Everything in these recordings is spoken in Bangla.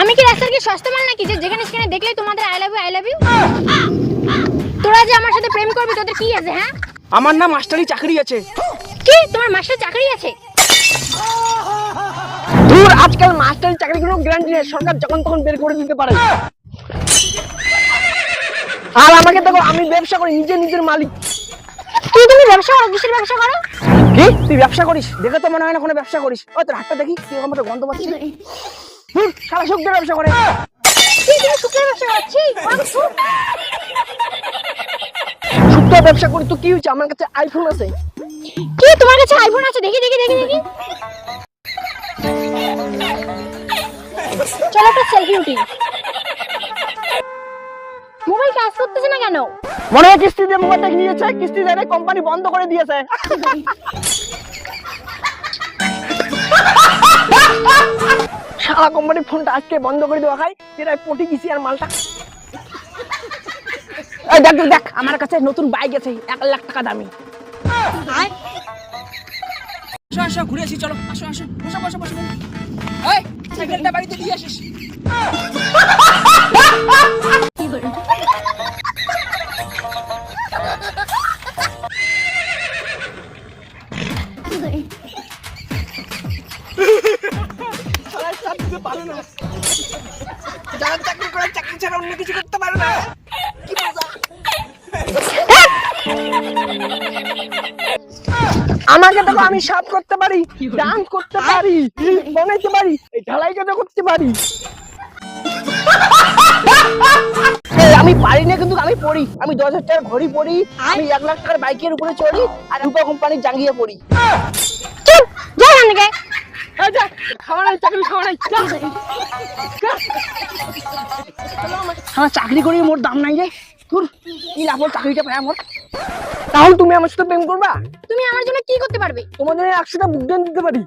আমি কি রাস্তার কি সস্তা মাল নাকি? যে যেখানে সেখানে দেখলেই তোমাদের I love you I love you তোরা যে আমার সাথে প্রেম করবি তোদের কি আছে হ্যাঁ? আমার নাম মাস্টারি চাকরি আছে। কি? তোমার মাস্টার চাকরি আছে? দূর আজকাল মাস্টারি চাকরি কোনো গ্যারান্টি নেই। সরকার যখন তখন বের করে দিতে পারে। আর আমাকে দেখো আমি ব্যবসা করি নিজে নিজের মালিক। তুই তুমি ব্যবসা করো কিসের ব্যবসা করো? কি? তুই ব্যবসা করিস? দেখে তো মনে হয় না কোনো ব্যবসা করিস। ও তোর হাতটা দেখি কি রকম একটা গন্ধ পাচ্ছি। হুম সারা শুকনো ব্যবসা করে। তুই তুমি ব্যবসা করছিস শুক্তো ব্যবসা করি তো কি হয়েছে? আমার কাছে আইফোন আছে। কি তোমার কাছে আইফোন আছে? দেখি দেখি দেখি দেখি। চলো একটা সেলফি উঠি। মোবাইল কাজ করতেছে না কেন? মনে হয় কিস্তি দিয়ে মোবাইলটা নিয়েছে কিস্তি দেয় কোম্পানি বন্ধ করে দিয়েছে। সারা কোম্পানি ফোনটা আজকে বন্ধ করে দেওয়া খাই এরা পটি গেছি আর মালটা। এই দেখ দেখ, দেখ আমার কাছে নতুন বাইক আছে এক লাখ টাকা দামি। আসো আসো ঘুরে আসি চলো। আসো আসো বসো বসো বসো। এই সাইকেলটা বাড়িতে দিয়ে আসিস। যারা চাকরি করে চাকরি ছাড়া অন্য কিছু করতে পারে না। কি আমাকে দেখো, আমি সাপ করতে পারি, ডান্স করতে পারি, বানাইতে পারি ঢালাই কাটা করতে পারি। আমি পারি না, কিন্তু আমি পড়ি। আমি দশ হাজার টাকার ঘড়ি পড়ি, আমি এক লাখ টাকার বাইকের উপরে চড়ি, আর রূপা কোম্পানির জাঙ্গিয়ে পড়ি না নাকি এই যা, খাওয়া নাই চাকরি খাওয়া নাই যা। যা। আমার চাকরি করি মোর দাম নাই রে। তোর কি লাভ চাকরিটা পাই আমার? তাহলে তুমি আমার সাথে প্রেম করবা? তুমি আমার জন্য কি করতে পারবে? তোমাদের একশোটা বুক ডান দিতে পারি।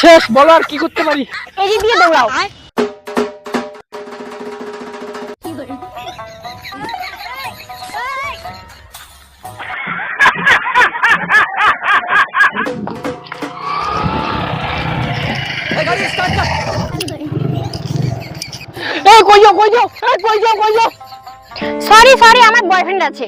শেষ বলো আর কি করতে পারি? এই দিয়ে দৌড়াও এই, কই যাও কই যাও, এই, কই যাও কই যাও। সরি সরি আমার বয়ফ্রেন্ড আছে।